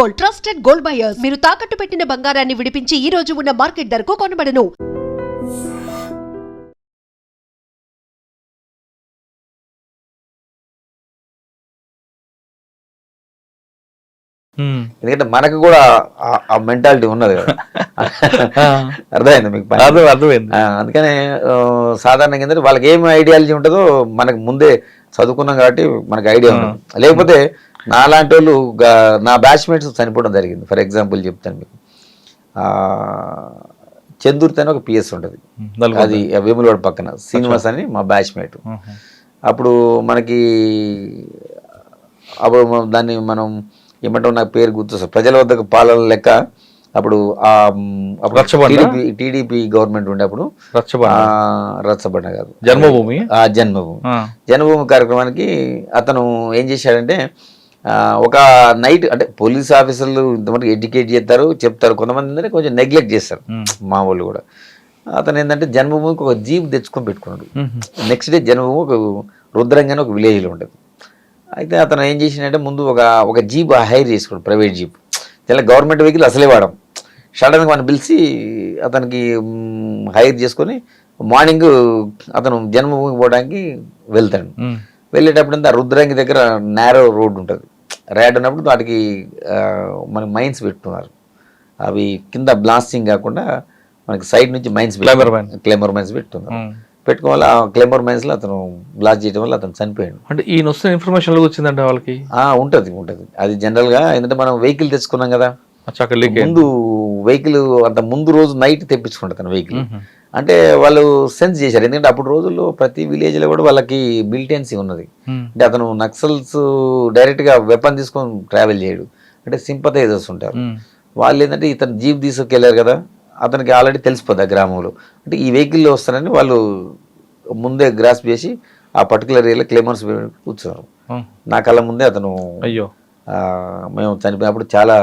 Gold trusted gold buyers మీరు తాకట్టు పెట్టిన బంగారాన్ని విడిపించి ఈ రోజు ఉన్న మార్కెట్ ధరకు కొనబడను. ఎందుకంటే మనకు కూడా ఆ- మెంటాలిటీ ఉన్నది కదా. అర్థమైంది మీకు? అర్థం అర్థమైంది అందుకనే సాధారణంగా ఏంటంటే వాళ్ళకి ఏం ఐడియాలజీ ఉంటుందో మనకు ముందే చదువుకున్నాం కాబట్టి మనకు ఐడియా ఉంటుంది లేకపోతే నా లాంటి వాళ్ళు నా బ్యాచ్మేట్స్ చనిపోవడం జరిగింది ఫర్ ఎగ్జాంపుల్ చెప్తాను మీకు ఆ, చందుర్తి అని ఒక పిఎస్ ఉంటుంది. అది వేములవాడ పక్కన శ్రీనివాస్ అని మా బ్యాచ్మేట్. అప్పుడు మనకి అప్పుడు దాన్ని మనం ఏమంటాం నాకు పేరు గుర్తు. ప్రజల వద్దకు పాలన లెక్క అప్పుడు? టీడీపీ టీడీపీ గవర్నమెంట్ ఉండే అప్పుడు రచ్చబండ కాదు జన్మభూమి ఆ జన్మభూమి. జన్మభూమి కార్యక్రమానికి అతను ఏం చేశాడంటే ఒక నైట్ అంటే పోలీస్ ఆఫీసర్లు ఇంతమంది ఎడ్యుకేట్ చేస్తారు చెప్తారు. కొంతమంది ఏంటంటే కొంచెం నెగ్లెక్ట్ చేస్తారు. మా వాళ్ళు కూడా. అతను ఏంటంటే జన్మభూమికి ఒక జీప్ తెచ్చుకొని పెట్టుకున్నాడు. నెక్స్ట్ డే జన్మభూమి ఒక రుద్రంగా అని ఒక విలేజ్లో ఉంటుంది అయితే అతను ఏం చేసిందంటే ముందు ఒక ఒక జీప్ హైర్ చేసుకున్నాడు ప్రైవేట్ జీప్. ఇలా గవర్నమెంట్ వెహికల్ అసలే వాడం. సడన్గా మనం పిలిచి అతనికి హైర్ చేసుకొని మార్నింగ్ అతను జన్మభూమికి పోవడానికి వెళ్తాడు. వెళ్ళేటప్పుడు ఆ రుద్రంగి దగ్గర నేరో రోడ్ ఉంటుంది. ర్యాడ్ ఉన్నప్పుడు వాటికి ఆ, మనకి మైన్స్ పెట్టుకున్నారు. అవి కింద బ్లాస్టింగ్ కాకుండా మనకి సైడ్ నుంచి mines Climber mine. Climber mines పెట్టుకున్నారు. పెట్టుకోవడం వల్ల ఆ క్లైమర్ మైన్స్లో అతను బ్లాస్ట్ చేయడం వల్ల అతను చనిపోయాడు. అంటే ఈయన వస్తున్న ఇన్ఫర్మేషన్ వచ్చిందంటే వాళ్ళకి? ఆ, ఉంటది ఉంటది. అది జనరల్గా ఎందుకంటే మనం వెహికల్ తెచ్చుకున్నాం కదా. ముందు వెహికల్ అంత ముందు రోజు నైట్ తెప్పించుకుంటారు తన వెహికల్. అంటే వాళ్ళు సెన్స్ చేశారు. ఎందుకంటే అప్పుడు రోజుల్లో ప్రతి విలేజ్లో కూడా వాళ్ళకి మిలిటెన్సీ ఉన్నది. అంటే అతను నక్సల్స్ డైరెక్ట్గా వెపన్ తీసుకొని ట్రావెల్ చేయడు. అంటే సింపతైజర్స్ ఉంటారు. వాళ్ళు ఏంటంటే ఇతను జీప్ తీసుకెళ్ళారు కదా అతనికి ఆల్రెడీ తెలిసిపోద్ది ఆ గ్రామంలో. అంటే ఈ వెహికల్లో వస్తారని వాళ్ళు ముందే గ్రాస్ప్ చేసి ఆ పర్టికులర్ ఏరియాలో క్లెమర్స్ కూర్చున్నారు. నా కళ్ళ ముందే అతను అయ్యో. మేము చనిపోయినప్పుడు చాలా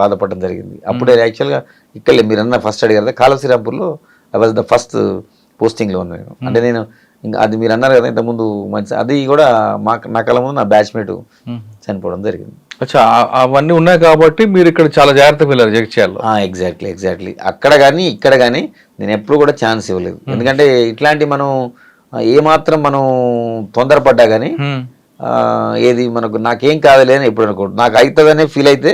బాధపడడం జరిగింది. అప్పుడే యాక్చువల్గా ఇక్కడ మీరు అన్న ఫస్ట్ అడిగారు కదా కాల శ్రీరాంపూర్లో ఐ వాజ్ ద ఫస్ట్ పోస్టింగ్లో ఉన్నాను అంటే నేను ఇంకా అది మీరు అన్నారు కదా ఇంతకుముందు మంచి అది కూడా మా నా కళ్ళ ముందు నా బ్యాచ్మేట్ ఉమ్. చనిపోవడం జరిగింది. అచ్చా అవన్నీ ఉన్నాయి కాబట్టి మీరు ఇక్కడ చాలా జాగ్రత్తగా వెళ్ళారు జగిత్యాలలో ఎగ్జాక్ట్లీ ఎగ్జాక్ట్లీ అక్కడ కానీ ఇక్కడ కానీ నేను ఎప్పుడు కూడా ఛాన్స్ ఇవ్వలేదు. ఎందుకంటే ఇట్లాంటి మనం ఏమాత్రం మనం తొందరపడ్డా కానీ. ఆ, ఏది మనకు నాకేం కాదులే అని ఎప్పుడు అనుకోడు నాకు అవుతుందనే ఫీల్ అయితే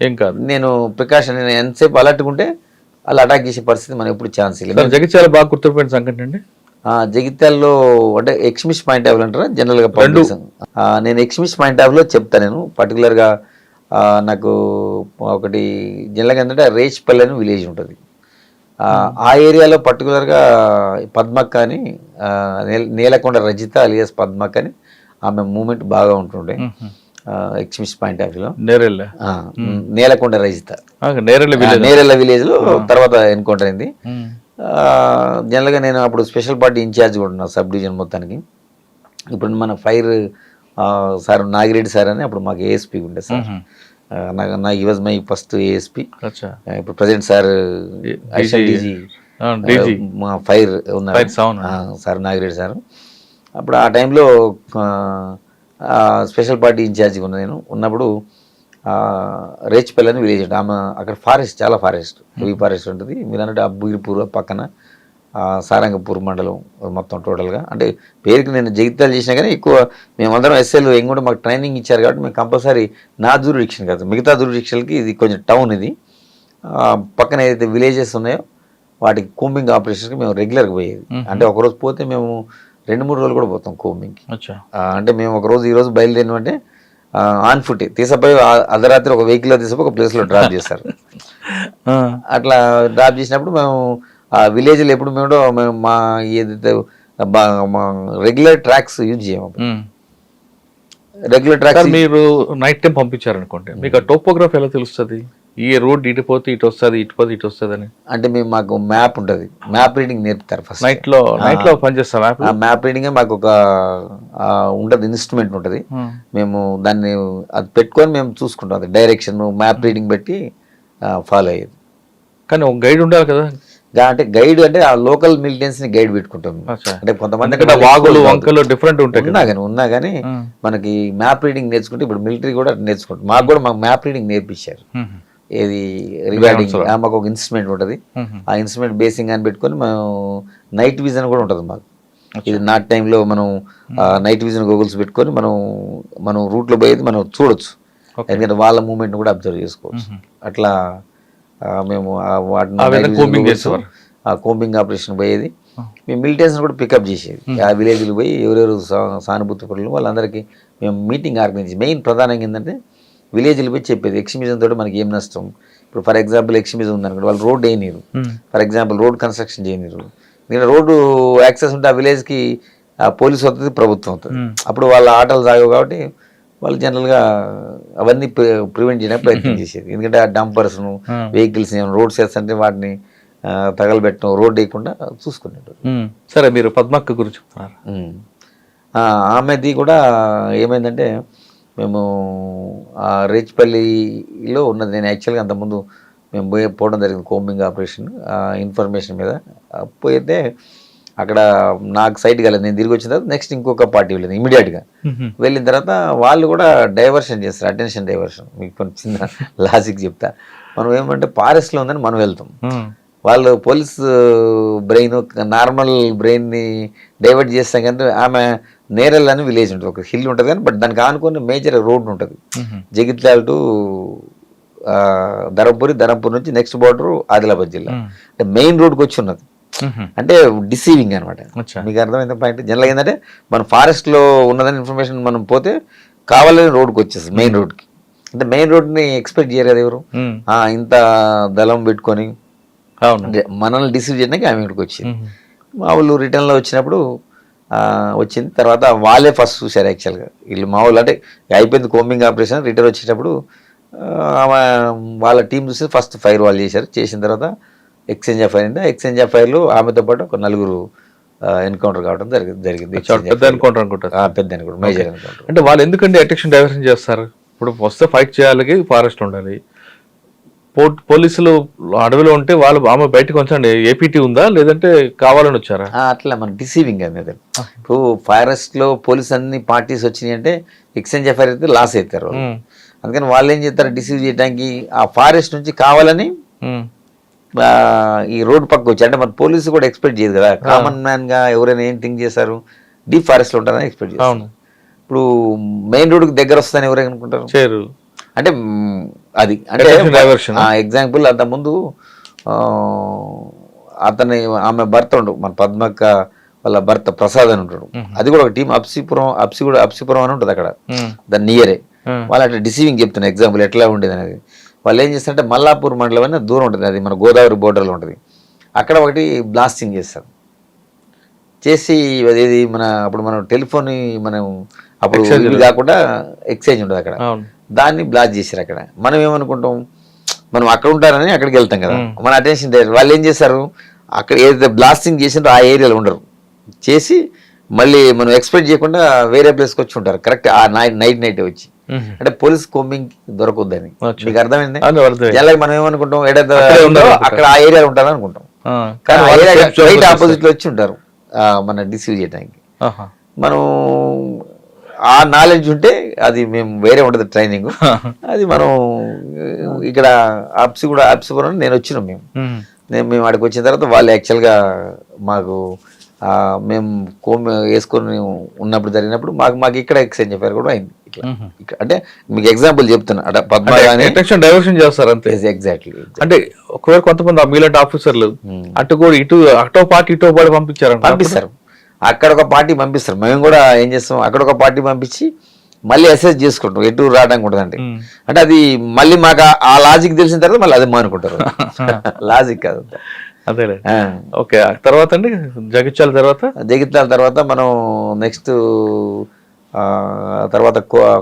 ఏం కాదు. నేను ప్రికాషన్ నేను ఎంతసేపు అలర్ట్గా ఉంటే అలా అటాక్ చేసే పరిస్థితి మనం ఎప్పుడు ఛాన్స్ ఇవ్వలేదు జగిత్యాల బాగా గుర్తుపోయిన సంఘటన అండి? జగిత్యాల్లో అంటే ఎక్స్మిస్ పాయింట్ ఆఫ్ అంటారా? జనరల్గా నేను ఎక్స్మిస్ పాయింట్ ఆఫ్లో చెప్తాను నేను. పర్టికులర్గా నాకు ఒకటి జనరల్గా ఏంటంటే రేచ్పల్లి అని విలేజ్ ఉంటుంది. ఆ, ఏరియాలో పర్టికులర్గా పద్మక్క అని నేలకొండ రజిత అలియాస్ పద్మక్క అని ఆమె మూమెంట్ బాగా ఉంటుండే. ఎక్స్మిస్ పాయింట్ ఆఫ్ వ్యూలో నేరెళ్ళ నేలకొండ రజిత. నేరెళ్ళ విలేజ్ నేరెళ్ళ విలేజ్లో తర్వాత ఎన్కౌంటర్ అయింది. జనరల్గా నేను అప్పుడు స్పెషల్ పార్టీ ఇన్ఛార్జ్ కూడా ఉన్నా సబ్ డివిజన్ మొత్తానికి. ఇప్పుడు మన ఫైర్ సార్ నాగిరెడ్డి సార్ అని అప్పుడు మాకు ఏఎస్పీ ఉండే సార్. ఆ, నా- ఈ వాజ్ మై ఫస్ట్ ఏఎస్పీ ఇప్పుడు ప్రజెంట్ సార్. మా ఫైర్ ఉన్నారు. Sir Nagireddy sir. అప్పుడు ఆ టైంలో స్పెషల్ పార్టీ ఇన్ఛార్జిగా ఉన్నా నేను. ఉన్నప్పుడు రేచిపల్లి అని విలేజ్ ఉంటుంది ఆమె అక్కడ ఫారెస్ట్ చాలా ఫారెస్ట్ హెవీ ఫారెస్ట్ ఉంటుంది. మీరు అన్నట్టు అబ్బగిరిపూర్ పక్కన సారంగపూర్ మండలం మొత్తం టోటల్గా. అంటే పేరుకి నేను జగిత్యాలు చేసినా కానీ ఎక్కువ మేమందరం ఎస్ఎల్ కూడా మాకు ట్రైనింగ్ ఇచ్చారు కాబట్టి మేము కంపల్సరీ నా జూరిడిక్షన్ కాదు. మిగతా జూరిడిక్షన్కి ఇది కొంచెం టౌన్ ఇది. పక్కన ఏదైతే విలేజెస్ ఉన్నాయో వాటికి కూంబింగ్ ఆపరేషన్కి మేము రెగ్యులర్గా పోయేది. అంటే ఒకరోజు పోతే మేము రెండు మూడు రోజులు కూడా పోతాం అచ్చా. అంటే మేము ఒక రోజు ఈ రోజు బయలుదేరినామంటే ఆన్ ఫుట్ తీసపోయి అర్ధరాత్రి ఒక వెహికల్లో తీసపోయి ఒక ప్లేస్లో డ్రాప్ చేస్తారు. అట్లా డ్రాప్ చేసినప్పుడు మేము ఆ విలేజ్లో ఎప్పుడు మేము మేము మా ఏదైతే మా రెగ్యులర్ ట్రాక్స్ యూజ్ చేయము. రెగ్యులర్ ట్రాక్స్ మీరు నైట్ టైం పంపించారనుకోండి మీకు ఆ టోపోగ్రఫీ ఎలా తెలుస్తుంది? ఈ రోడ్ ఇటు పోతే ఇటు వస్తుంది ఇటు పోతే ఇటు వస్తుంది అని అంటే మేము మాకు మ్యాప్ ఉంటుంది. మ్యాప్ రీడింగ్ నేర్పుతారు ఫస్ట్ నైట్లో నైట్లో పనిచేస్తాం యాప్ ఆ మ్యాప్ రీడింగ్ మాకు ఒక ఉంటుంది ఇన్స్ట్రుమెంట్ ఉంటుంది. మేము దాన్ని అది పెట్టుకొని మేము చూసుకుంటాం అది డైరెక్షన్ మ్యాప్ రీడింగ్ బట్టి ఫాలో అయ్యేది. కానీ ఒక గైడ్ ఉండాలి కదా? అంటే గైడ్ అంటే ఆ లోకల్ మిలిటెన్స్ని గైడ్ పెట్టుకుంటాం. అంటే కొంతమంది వాగులు వంకలు డిఫరెంట్ ఉంటాయి ఉన్నా కానీ ఉన్నా కానీ ఉమ్. మనకి మ్యాప్ రీడింగ్ నేర్చుకుంటే ఇప్పుడు మిలిటరీ కూడా నేర్చుకుంటాం. మాకు కూడా మాకు మ్యాప్ రీడింగ్ నేర్పించారు. ఉమ్. ఏది రిగార్డింగ్. మాకు ఒక ఇన్స్ట్రుమెంట్ ఉంటుంది. ఆ ఇన్స్ట్రుమెంట్ బేసింగ్ అని పెట్టుకొని మనం నైట్ విజన్ కూడా ఉంటుంది మాకు. ఇది నాట్ టైంలో మనం నైట్ విజన్ గూగుల్స్ పెట్టుకొని మనం మనం రూట్లో పోయేది మనం చూడొచ్చు. ఎందుకంటే వాళ్ళ మూమెంట్ కూడా అబ్జర్వ్ చేసుకోవచ్చు. అట్లా మేము వాటిని కోంబింగ్ ఆపరేషన్ పోయేది. మేము మిలిటెన్స్ కూడా పికప్ చేసేది. ఆ విలేజ్లు పోయి ఎవరెవరు సానుభూతి పనులు వాళ్ళందరికీ మేము మీటింగ్ ఆర్గనైజ్ మెయిన్ ప్రధానంగా ఏంటంటే విలేజ్లు పోయి చెప్పేది. ఎక్స్ట్రీమిజం తోటి మనకి ఏం నష్టం? ఇప్పుడు ఫర్ ఎగ్జాంపుల్ ఎక్స్ట్రీమిజం ఉందనుకోండి వాళ్ళు రోడ్ వేయనీరు. ఫర్ ఎగ్జాంపుల్ రోడ్ కన్స్ట్రక్షన్ చేయనీరు. నేను రోడ్డు యాక్సెస్ ఉంటే ఆ విలేజ్కి పోలీస్ అవుతుంది ప్రభుత్వం అవుతుంది. అప్పుడు వాళ్ళ ఆటలు సాగవు కాబట్టి వాళ్ళు జనరల్గా అవన్నీ ప్రివెంట్ చేయడానికి ప్రయత్నం చేసేది. ఎందుకంటే ఆ డంపర్స్ను Hmm. వెహికల్స్ రోడ్స్ వేస్తుంటే వాటిని తగలబెట్టడం రోడ్ వేయకుండా చూసుకునేటోరు ఉమ్. సరే మీరు పద్మక్క గురించి చెప్తున్నారు. ఆమెది కూడా ఏమైందంటే మేము ఆ రేచిపల్లిలో ఉన్నది. నేను యాక్చువల్గా అంతకుముందు మేము పోయి పోవడం జరిగింది కోంబింగ్ ఆపరేషన్ ఇన్ఫర్మేషన్ మీద. పోయితే అక్కడ నాకు సైట్ కాలేదు. నేను తిరిగి వచ్చిన తర్వాత నెక్స్ట్ ఇంకొక పార్టీ వెళ్ళింది ఇమీడియట్గా. వెళ్ళిన తర్వాత వాళ్ళు కూడా డైవర్షన్ చేస్తారు అటెన్షన్ డైవర్షన్. మీకు కొంచెం చిన్న లాజిక్ చెప్తా. మనం ఏమంటే ఫారెస్ట్లో ఉందని మనం వెళ్తాం. వాళ్ళు పోలీస్ బ్రెయిన్ నార్మల్ బ్రెయిన్ని డైవర్ట్ చేస్తాం కానీ ఆమె నేరల్ అని విలేజ్ ఉంటుంది. ఒక హిల్ ఉంటుంది కానీ బట్ దానికి ఆనుకుని మేజర్ రోడ్ ఉంటుంది. జగిత్యాల టు ఆ, ధర్మపురి ధర్మపురి నుంచి నెక్స్ట్ బార్డర్ ఆదిలాబాద్ జిల్లా. అంటే మెయిన్ రోడ్కి వచ్చి ఉన్నది. అంటే డిసీవింగ్ అనమాట. మీకు అర్థమైంది పాయింట్ జనరల్ ఏంటంటే మన ఫారెస్ట్లో ఉన్నదని ఇన్ఫర్మేషన్ మనం పోతే కావాలని రోడ్కి వచ్చేస్తుంది మెయిన్ రోడ్కి అంటే మెయిన్ రోడ్ని ఎక్స్పెక్ట్ చేయరు కదా ఎవరు? ఇంత దళం పెట్టుకొని మనల్ని డిసీవ్ చేయడానికి ఆమె ఇక్కడికి వచ్చింది. మా వాళ్ళు రిటర్న్లో వచ్చినప్పుడు వచ్చింది తర్వాత వాళ్ళే ఫస్ట్ చూశారు యాక్చువల్గా వీళ్ళు మా వాళ్ళు అంటే అయిపోయింది కోంబింగ్ ఆపరేషన్ రిటర్న్ వచ్చేటప్పుడు ఆమె వాళ్ళ టీం చూసి ఫస్ట్ ఫైర్ వాళ్ళు చేశారు. చేసిన తర్వాత ఎక్స్చేంజ్ ఆఫ్ ఫైర్ అయింది ఎక్స్చేంజ్ ఆఫ్ ఫైర్లో ఆమెతో పాటు ఒక నలుగురు ఎన్కౌంటర్ కావడం జరిగింది. జరిగింది పెద్ద ఎన్కౌంటర్ అనుకుంటారు పెద్ద ఎన్కౌంటర్ మేజర్ ఎన్కౌంటర్ అంటే వాళ్ళు ఎందుకండి అటెన్షన్ డైవర్షన్ చేస్తారు? ఇప్పుడు వస్తే ఫైట్ చేయాలి ఫారెస్ట్ ఉండాలి. పో- పోలీసులు అడవిలో ఉంటే వాళ్ళు ఆమె బయటకు వచ్చండి ఏపీటీ ఉందా? లేదంటే కావాలని వచ్చారా? అట్లా మన డిసీవింగ్ అనేది ఇప్పుడు ఫారెస్ట్లో పోలీస్ అన్ని పార్టీస్ వచ్చినాయి అంటే ఎక్స్చేంజ్ ఎఫ్ఐఆర్ అయితే లాస్ అవుతారు. అందుకని వాళ్ళు ఏం చేస్తారు? డిసీవ్ చేయడానికి ఆ ఫారెస్ట్ నుంచి కావాలని ఈ రోడ్ పక్క వచ్చి అంటే మన పోలీసు కూడా ఎక్స్పెక్ట్ చేయదు కదా. కామన్ మ్యాన్గా ఎవరైనా ఏం థింక్ చేస్తారు డీప్ ఫారెస్ట్లో ఉంటారని ఎక్స్పెక్ట్ చేస్తారు. అవును. ఇప్పుడు మెయిన్ రోడ్ దగ్గర వస్తుందని ఎవరైనా అనుకుంటారు? అంటే అది. అంటే. ఎగ్జాంపుల్ అంత ముందు అతని ఆమె భర్త ఉండు మన పద్మక్క వాళ్ళ భర్త ప్రసాద్ అని ఉంటాడు. అది కూడా ఒక టీం అప్సిపురం అప్సి కూడా అప్సిపురం అని ఉంటుంది అక్కడ. దాని నియరే. వాళ్ళు అట్లా డిసీవింగ్ చెప్తున్నా ఎగ్జాంపుల్ ఎట్లా ఉండేది అనేది. వాళ్ళు ఏం చేస్తారంటే మల్లాపూర్ మండలం అని దూరం ఉంటుంది. అది మన గోదావరి బోర్డర్లో ఉంటుంది. అక్కడ ఒకటి బ్లాస్టింగ్ చేస్తారు. చేసి అదేది మన అప్పుడు మనం టెలిఫోన్ మనం అప్పుడు కాకుండా ఎక్స్చేంజ్ ఉంటుంది అక్కడ. దాన్ని బ్లాస్ట్ చేశారు అక్కడ. మనం ఏమనుకుంటాం? మనం అక్కడ ఉంటారని అక్కడికి వెళ్తాం కదా. మన అటెన్షన్ వాళ్ళు ఏం చేస్తారు అక్కడ ఏదైతే బ్లాస్టింగ్ చేసిందో ఆ ఏరియాలో ఉండరు. చేసి మళ్ళీ మనం ఎక్స్పెక్ట్ చేయకుండా వేరే ప్లేస్కి వచ్చి ఉంటారు. కరెక్ట్ ఆ నైట్ నైట్ నైట్ వచ్చి. అంటే పోలీస్ కోంబింగ్ దొరకొద్దని. మీకు అర్థమైంది. జనరల్ మనం ఏమనుకుంటాం? ఏదైతే అక్కడే ఆ ఏరియా ఉంటారు అనుకుంటాం. కానీ రైట్ ఆపోజిట్లో వచ్చి ఉంటారు మన డిసీవ్ చేయడానికి. మనం ఆ నాలెడ్జ్ ఉంటే అది మేము వేరే ఉంటుంది ట్రైనింగ్ అది మనం ఇక్కడ అప్సి కూడా అప్సిపురం నేను వచ్చినాం మేము. నేను మేము అక్కడికి వచ్చిన తర్వాత వాళ్ళు యాక్చువల్గా మాకు మేము కోమ్ వేసుకొని ఉన్నప్పుడు జరిగినప్పుడు మాకు మాకు ఇక్కడ ఎక్స్చేంజ్ చెప్పారు కూడా అయింది ఇట్లా. అంటే మీకు ఎగ్జాంపుల్ చెప్తున్నా. అంటే పద్మ అంటే కానీ అటెన్షన్ డైవర్షన్ చేస్తారు అంతే. ఎగ్జాక్ట్లీ అంటే ఒకవేళ కొంతమంది మీలాంటి ఆఫీసర్లు అటు కూడా ఇటు అటో పార్టీ ఇటో పార్టీ పంపించారంట పంపిస్తారు. అక్కడ ఒక పార్టీ పంపిస్తారు. మేము కూడా ఏం చేస్తాం? అక్కడ ఒక పార్టీ పంపించి మళ్ళీ అసెస్ చేసుకుంటాం. ఎటు రావడానికి ఉంటుందండి. అంటే అది మళ్ళీ మాకు ఆ- లాజిక్ తెలిసిన తర్వాత మళ్ళీ అది మానుకుంటారు. లాజిక్ కాదు. అదేలే. ఆ. ఓకే తర్వాత అండి? జగిత్యాల తర్వాత? జగిత్యాల తర్వాత మనం నెక్స్ట్ తర్వాత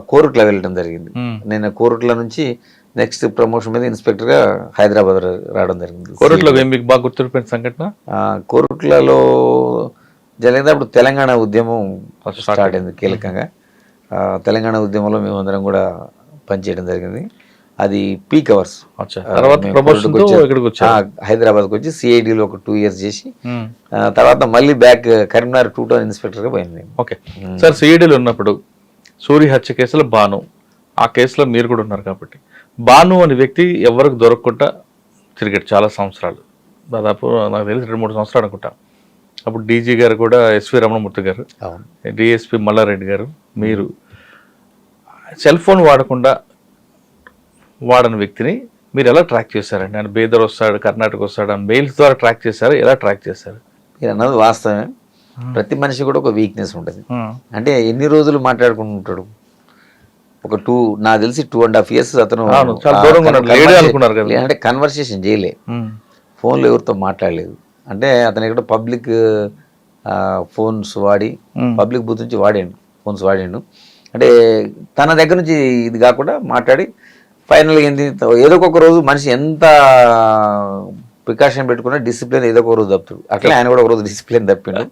కోరుట్ల వెళ్ళడం జరిగింది. నేను కోరుట్ల నుంచి నెక్స్ట్ ప్రమోషన్ మీద ఇన్స్పెక్టర్గా హైదరాబాద్ రా- రావడం జరిగింది. కోరట్లో మీకు బాగా గుర్తుండిపోయిన సంఘటన? కోరుట్లలో జరిగింది అప్పుడు తెలంగాణ ఉద్యమం స్టార్ట్ అయింది. కీలకంగా. తెలంగాణ ఉద్యమంలో మేమందరం కూడా పనిచేయడం జరిగింది. అది పీక్ అవర్స్. హైదరాబాద్కి వచ్చి సిఐడిలో ఒక టూ ఇయర్స్ చేసి తర్వాత మళ్ళీ బ్యాక్ కరీంనగర్ టూ టౌన్ ఇన్స్పెక్టర్గా పోయింది ఓకే. సార్ సిఐడిలో ఉన్నప్పుడు సూరి హత్య కేసులో బాను. ఆ కేసులో మీరు కూడా ఉన్నారు కాబట్టి. బాను అనే వ్యక్తి ఎవరికి దొరకకుండా తిరిగాడు చాలా సంవత్సరాలు. దాదాపు నాకు తెలిసి రెండు మూడు సంవత్సరాలు అనుకుంటా. అప్పుడు డీజీ గారు కూడా ఎస్వి రమణమూర్తి గారు డిఎస్పి మల్లారెడ్డి గారు మీరు సెల్ ఫోన్ వాడకుండా వాడని వ్యక్తిని మీరు ఎలా ట్రాక్ చేశారండి? ఆయన బేదర్ వస్తాడు కర్ణాటక వస్తాడు అని మెయిల్స్ ద్వారా ట్రాక్ చేశారు? ఎలా ట్రాక్ చేశారు? మీరు అన్నది వాస్తవమే. ప్రతి మనిషి కూడా ఒక వీక్నెస్ ఉంటుంది. అంటే ఎన్ని రోజులు మాట్లాడుకుంటూ ఉంటాడు? ఒక టూ నాకు తెలిసి టూ అండ్ హాఫ్ ఇయర్స్ అతను. అంటే కన్వర్సేషన్ చేయలే. ఫోన్లో ఎవరితో మాట్లాడలేదు. అంటే అతను ఇక్కడ పబ్లిక్ ఫోన్స్ వాడి. పబ్లిక్ బూత్ నుంచి వాడాడు ఫోన్స్ వాడాడు అంటే తన దగ్గర నుంచి ఇది కాకుండా మాట్లాడి ఫైనల్గా ఏంది ఏదో ఒక రోజు మనిషి ఎంత ప్రికాషన్ పెట్టుకున్నా డిసిప్లిన్ ఏదో ఒక రోజు తప్పుతాడు. అట్లా ఆయన కూడా ఒక రోజు డిసిప్లిన్ తప్పిండు.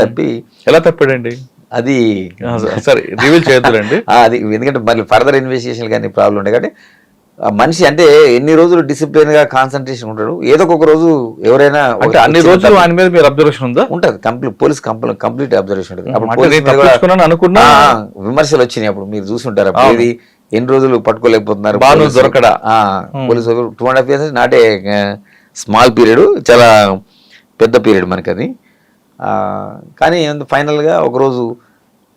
తప్పి ఎలా తప్పాడండి? అది సరే రివీల్ చేయొద్దులండి అది ఎందుకంటే మళ్ళీ ఫర్దర్ ఇన్వెస్టిగేషన్ కానీ ప్రాబ్లం ఉండే కాబట్టి మనిషి అంటే ఎన్ని రోజులు డిసిప్లిన్గా కాన్సన్ట్రేషన్ ఉంటాడు? ఏదో ఒక రోజు ఎవరైనా అంటే అన్ని రోజులు ఆయన మీద మీరు అబ్జర్వేషన్ ఉందా? ఉంటది. Complete police complete complete observation ఉంటుంది. అనుకున్నా. విమర్శలు వచ్చినాయి అప్పుడు. మీరు చూసుంటారు? ఇది ఎన్ని రోజులు పట్టుకోలేకపోతున్నారు? Bhanu దొరకడా? Police two and half years not a small period చాలా పెద్ద పీరియడ్ మనకి అది కానీ ఫైనల్గా ఒక రోజు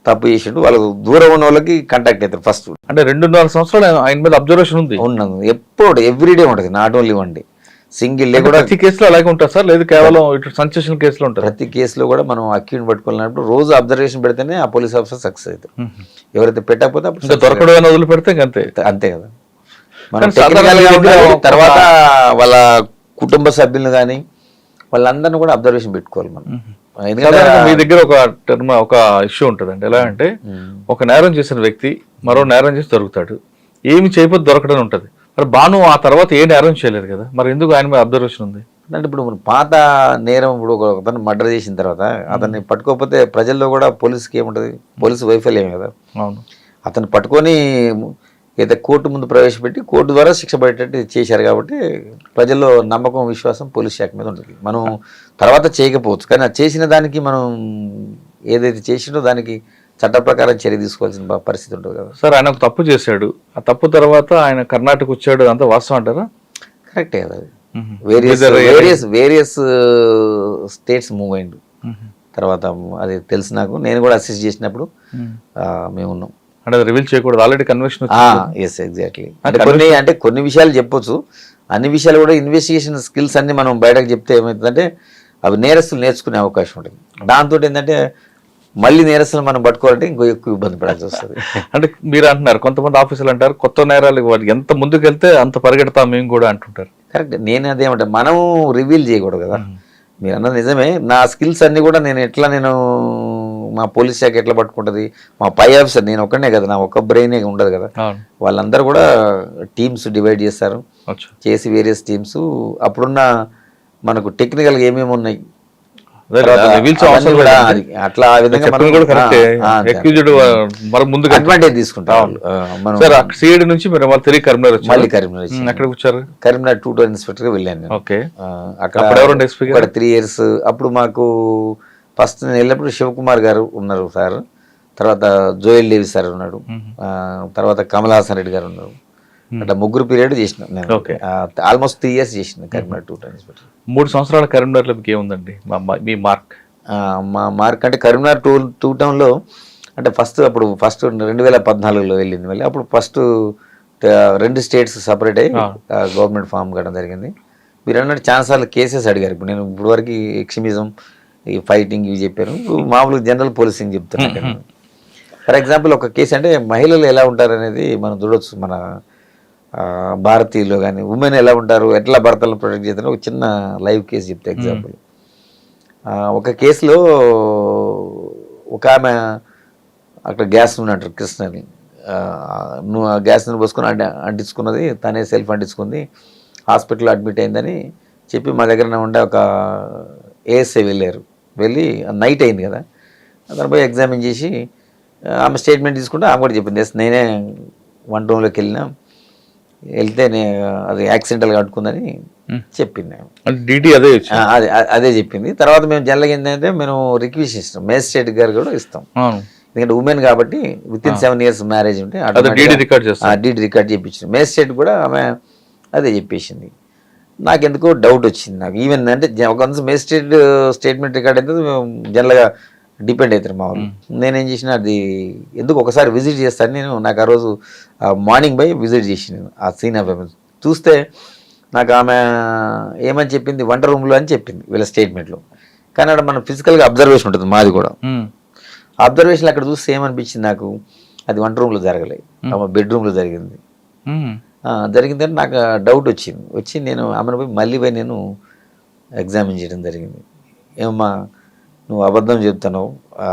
తప్పు చేసిండు. వాళ్ళకు దూరం ఉన్న వాళ్ళకి కాంటాక్ట్ అవుతారు ఫస్ట్ అంటే రెండున్నర సంవత్సరాలు ఆయన- మీద అబ్జర్వేషన్ ఉంది. ఉన్నాను ఎప్పుడు ఎవ్రీడే ఉంటుంది. Not only one day single day కూడా ప్రతి కేసులో అలాగే ఉంటుంది సార్? లేదు కేవలం ఇటు సంచేషన్ కేసులో ఉంటుంది? ప్రతి కేసులో కూడా మనం అక్యూని పట్టుకోవాలన్నప్పుడు రోజు అబ్జర్వేషన్ పెడితేనే ఆ పోలీస్ ఆఫీసర్ సక్సెస్ అవుతారు ఎవరైతే పెట్టకపోతే అప్పుడు దొరకడం అని వదిలిపెడితే అంతే. అంతే కదా. మనం తర్వాత వాళ్ళ కుటుంబ సభ్యులను కానీ వాళ్ళందరినీ కూడా అబ్జర్వేషన్ పెట్టుకోవాలి మనం. మీ దగ్గర ఒక టర్మ్ ఒక ఇష్యూ ఉంటుందండి. ఎలా అంటే ఒక నేరం చేసిన వ్యక్తి మరో నేరం చేసి దొరుకుతాడు. ఏమి చేయకపోతే దొరకడం ఉంటుంది. మరి బాను ఆ తర్వాత ఏ నేరం చేయలేదు కదా. మరి ఎందుకు ఆయన మీద అబ్జర్వేషన్ ఉంది? అంటే ఇప్పుడు మన పాత నేరం ఇప్పుడు అతను మర్డర్ చేసిన తర్వాత అతన్ని పట్టుకోకపోతే ప్రజల్లో కూడా పోలీస్కి ఏముంటుంది? పోలీసు వైఫల్యం కదా. అవును. అతను పట్టుకొని ఏదో కోర్టు ముందు ప్రవేశపెట్టి కోర్టు ద్వారా శిక్ష పడేటట్టు చేశారు కాబట్టి ప్రజల్లో నమ్మకం విశ్వాసం పోలీస్ శాఖ మీద ఉంటుంది. మనం తర్వాత చేయకపోవచ్చు. కానీ చేసిన దానికి మనం ఏదైతే చేసినో దానికి చట్ట ప్రకారం చర్య తీసుకోవాల్సిన పరిస్థితి ఉంటుంది కదా. సార్ ఆయన ఒక తప్పు చేశాడు. ఆ తప్పు తర్వాత ఆయన కర్ణాటక వచ్చాడు అంతా వాస్తవం అంటారా? కరెక్టే కదా. Various various various states move అయిండు. తర్వాత అది తెలుసు నాకు నేను కూడా అసిస్ట్ చేసినప్పుడు మేము ఉన్నాం. అంటే రివీల్ చేయకూడదు. ఆల్రెడీ కన్వెన్షన్ ఎస్ ఎగ్జాక్ట్లీ అంటే కొన్ని అంటే కొన్ని విషయాలు చెప్పొచ్చు. అన్ని విషయాలు కూడా ఇన్వెస్టిగేషన్ స్కిల్స్ అన్ని మనం బయటకు చెప్తే ఏమవుతుందంటే అవి నేరస్తులు నేర్చుకునే అవకాశం ఉంటుంది. దాంతో ఏంటంటే మళ్ళీ నేరస్తులు మనం పట్టుకోవాలంటే ఇంకో ఎక్కువ ఇబ్బంది పడాల్సి వస్తుంది. అంటే మీరు అంటున్నారు కొంతమంది ఆఫీసులు అంటారు కొత్త నేరాలు ఎంత ముందుకు వెళ్తే అంత పరిగెడతాం మేము కూడా అంటుంటారు. కరెక్ట్ నేను అదేమంటే మనం రివీల్ చేయకూడదు కదా. మీరు అన్నది నిజమే. నా స్కిల్స్ అన్ని కూడా నేను ఎట్లా నేను మా పోలీస్ శాఖ ఎట్లా పట్టుకుంటుంది? మా పై ఆఫీసర్ నేను ఒక్కనే కదా నా ఒక్క బ్రెయినే ఉండదు కదా. వాళ్ళందరూ కూడా టీమ్స్ డివైడ్ చేస్తారు. చేసి వేరియస్ టీమ్స్. అప్పుడున్న మనకు టెక్నికల్గా ఏమేమి ఉన్నాయి? అట్లా ఆ విధంగా అడ్వాంటేజ్ తీసుకుంటాం సిఐడి నుంచి మీరు తిరిగి కరీంనగర్ మళ్ళీ కరీంనగర్ వచ్చాం. మ్మ్, ఎక్కడికి వచ్చారు? కరీంనగర్ టూ టౌన్ ఇన్స్పెక్టర్గా వెళ్ళాను ఓకే. అక్కడ త్రీ ఇయర్స్ అప్పుడు మాకు ఫస్ట్ నేను వెళ్ళినప్పుడు శివకుమార్ గారు ఉన్నారు సార్. తర్వాత జోయల్ డేవి సార్ ఉన్నాడు. తర్వాత కమల్ హాసన్ రెడ్డి గారు ఉన్నారు. అట్లా ముగ్గురు పీరియడ్ చేసిన నేను. ఆల్మోస్ట్ త్రీ ఇయర్స్ చేసిన కరీంనగర్ టూ టౌన్ ఇన్స్పెక్టర్ మూడు సంవత్సరాల కరీంనగర్లో మీకు ఏముందండి? మా- మార్క్ మా మార్క్ అంటే కరీంనగర్ టూ టూ టౌన్లో అంటే ఫస్ట్ అప్పుడు ఫస్ట్ రెండు వేల పద్నాలుగులో వెళ్ళింది మళ్ళీ. అప్పుడు ఫస్ట్ రెండు స్టేట్స్ సపరేట్ అయ్యి గవర్నమెంట్ ఫామ్ కావడం జరిగింది. మీరు అన్నట్టు చాలాసార్లు కేసెస్ అడిగారు. ఇప్పుడు నేను ఇప్పుడు వరకు ఎక్స్ట్రీమిజం ఈ ఫైటింగ్ ఇవి చెప్పాను. ఇప్పుడు మామూలుగా జనరల్ పోలీసింగ్ చెప్తున్నాను ఫర్ ఎగ్జాంపుల్ ఒక కేసు అంటే మహిళలు ఎలా ఉంటారు అనేది మనం చూడొచ్చు మన భారతీయులు కానీ ఉమెన్ ఎలా ఉంటారు ఎట్లా భర్తలను ప్రొటెక్ట్ చేస్తారు ఒక చిన్న లైవ్ కేసు చెప్తే ఎగ్జాంపుల్ ఒక కేసులో ఒక ఆమె అక్కడ గ్యాస్ నూనె అంటారు కృష్ణని. ఆ, ను- ఆ గ్యాస్ నూనె పోసుకొని అంటి అంటించుకున్నది తనే సెల్ఫ్ అంటించుకుంది హాస్పిటల్లో అడ్మిట్ అయిందని చెప్పి మా దగ్గర ఉండే ఒక ఏఎస్ఐ వెళ్ళారు. వెళ్ళి నైట్ అయింది కదా అతను పోయి ఎగ్జామిన్ చేసి ఆమె స్టేట్మెంట్ తీసుకుంటే ఆమె కూడా చెప్పింది "ఎస్, నేనే వన్ రూమ్లోకి వెళ్ళినా వెళ్తే అది యాక్సిడెంటల్గా కట్టుకుందని చెప్పింది డీటీ అదే అదే అదే చెప్పింది. తర్వాత మేము జనరల్గా ఏంటంటే మేము రిక్వెస్ట్ ఇస్తాం మేజిస్ట్రేట్ గారు కూడా ఇస్తాం. ఎందుకంటే ఉమెన్ కాబట్టి within seven years marriage ఉంటే డీడీ రికార్డ్ రికార్డ్ చేయించింది మేజిస్ట్రేట్ కూడా ఆమె అదే చెప్పేసింది. నాకెందుకో డౌట్ వచ్చింది నాకు. ఈవెన్ అంటే ఒక మేజిస్ట్రేట్ స్టేట్మెంట్ రికార్డ్ అయితే మేము జనరల్గా డిపెండ్ అవుతారు మా వాళ్ళు. నేనేం చేసిన అది ఎందుకు ఒకసారి విజిట్ చేస్తాను నేను నాకు ఆ రోజు మార్నింగ్ పోయి విజిట్ చేసి నేను ఆ సీన్ చూస్తే నాకు ఆమె ఏమని చెప్పింది? వంట రూమ్లో అని చెప్పింది వీళ్ళ స్టేట్మెంట్లో కానీ అక్కడ మనం ఫిజికల్గా అబ్జర్వేషన్ ఉంటుంది మాది కూడా. అబ్జర్వేషన్ అక్కడ చూస్తే ఏమనిపించింది నాకు? అది వంట రూమ్లో జరగలేదు ఆమె బెడ్రూమ్లో జరిగింది. జరిగిందని నాకు డౌట్ వచ్చింది. వచ్చి నేను ఆమెను పోయి మళ్ళీ పోయి నేను ఎగ్జామిన్ చేయడం జరిగింది. ఏమమ్మా నువ్వు అబద్ధం చెప్తున్నావు. ఆ,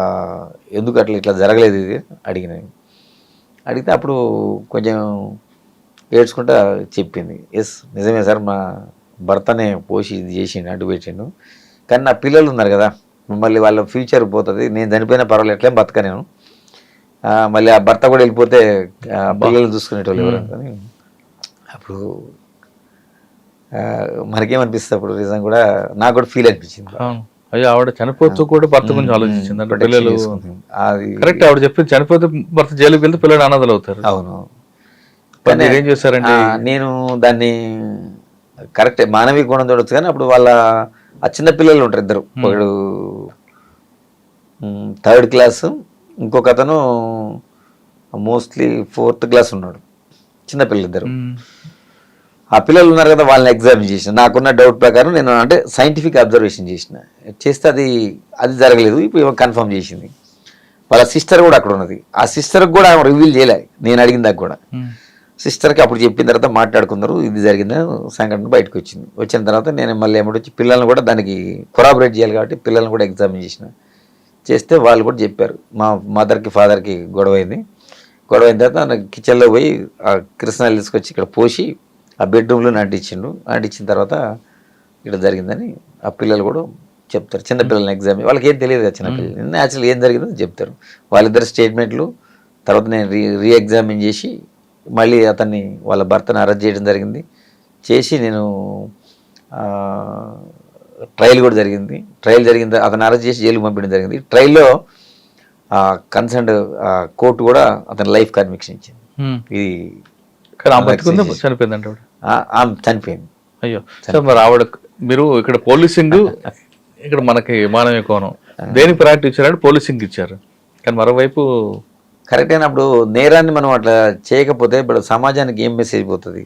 ఎందుకు అట్లా ఇట్లా జరగలేదు ఇది? అడిగిన అడిగితే అప్పుడు కొంచెం ఏడ్చుకుంటా చెప్పింది. ఎస్ నిజమే సార్ మా భర్తనే పోసి ఇది చేసిండు అడ్డు పెట్టిండు. కానీ నా పిల్లలు ఉన్నారు కదా మళ్ళీ వాళ్ళ ఫ్యూచర్ పోతుంది. నేను చనిపోయినా పర్వాలేదు ఎట్లేం బతక నేను. మళ్ళీ ఆ భర్త కూడా వెళ్ళిపోతే పిల్లలు చూసుకునేటోళ్ళు ఎవరు? అప్పుడు మనకేమనిపిస్తుంది అప్పుడు నిజం కూడా? నాకు కూడా ఫీల్ అనిపించింది. అయ్యో ఆవిడ చనిపోతూ కూడా భర్త గురించి ఆలోచించింది. అంటే పిల్లలు కరెక్ట్ ఆవిడ చెప్పింది చనిపోతే భర్త జైలుకి వెళ్తే పిల్లలు అనాథలు అవుతారు. అవును. ఏం చేశారండి? ఆ, నేను దాన్ని కరెక్టే మానవీయ గుణం చూడొచ్చు కానీ అప్పుడు వాళ్ళ ఆ చిన్న పిల్లలు ఉంటారు ఇద్దరు. ఒకడు థర్డ్ క్లాస్ ఇంకొక అతను మోస్ట్లీ ఫోర్త్ క్లాస్ ఉన్నాడు. చిన్న పిల్లలు ఇద్దరు. ఆ పిల్లలు ఉన్నారు కదా వాళ్ళని ఎగ్జామిన్ చేసిన. నాకున్న డౌట్ ప్రకారం నేను అంటే సైంటిఫిక్ అబ్జర్వేషన్ చేసిన. చేస్తే అది అది జరగలేదు. ఇప్పుడు కన్ఫర్మ్ చేసింది. వాళ్ళ సిస్టర్ కూడా అక్కడ ఉన్నది. ఆ సిస్టర్కి కూడా ఆమె రివీల్ చేయలే. నేను అడిగిన దాకా కూడా. సిస్టర్కి అప్పుడు చెప్పిన తర్వాత మాట్లాడుకున్నారు. ఇది జరిగింది సంఘటన బయటకు వచ్చింది. వచ్చిన తర్వాత నేను మళ్ళీ ఏమిటి వచ్చి పిల్లల్ని కూడా దానికి కొరాబరేట్ చేయాలి కాబట్టి పిల్లల్ని కూడా ఎగ్జామిన్ చేసిన. చేస్తే వాళ్ళు కూడా చెప్పారు. మా మదర్కి ఫాదర్కి గొడవ అయింది. గొడవ అయిన తర్వాత కిచెన్లో పోయి ఆ కృష్ణాలు తీసుకొచ్చి ఇక్కడ పోసి ఆ బెడ్రూమ్లో నాటించిండు. నాటించిన తర్వాత ఇక్కడ జరిగిందని ఆ పిల్లలు కూడా చెప్తారు. చిన్న పిల్లల్ని ఎగ్జామ్ వాళ్ళకి ఏం తెలియదు కదా చిన్న పిల్లలు. న్యాచురల్ ఏం జరిగిందో చెప్తారు. వాళ్ళిద్దరు స్టేట్మెంట్లు తర్వాత నేను రీ రీ ఎగ్జామిన్ చేసి మళ్ళీ అతన్ని వాళ్ళ భర్తను అరెస్ట్ చేయడం జరిగింది. చేసి నేను ట్రయల్ కూడా జరిగింది. ట్రయల్ జరిగిన తర్వాత అతను అరెస్ట్ చేసి జైలుకి పంపించడం జరిగింది. ట్రయల్లో కన్సర్న్ కోర్టు కూడా అతని లైఫ్ కన్విక్షన్ ఇచ్చింది. ఇది కానీ బతికుందా చనిపోయిందంటే ఆమె చనిపోయింది. అయ్యో. సార్ మరి ఆవిడ మీరు ఇక్కడ పోలీసింగ్ ఇక్కడ మనకి మానవీయ కోణం. దేని ప్రయారిటీ ఇచ్చారంటే పోలీసింగ్ ఇచ్చారు. కానీ మరోవైపు కరెక్ట్ అయినప్పుడు నేరాన్ని మనం అట్లా చేయకపోతే ఇప్పుడు సమాజానికి ఏం మెసేజ్ పోతుంది?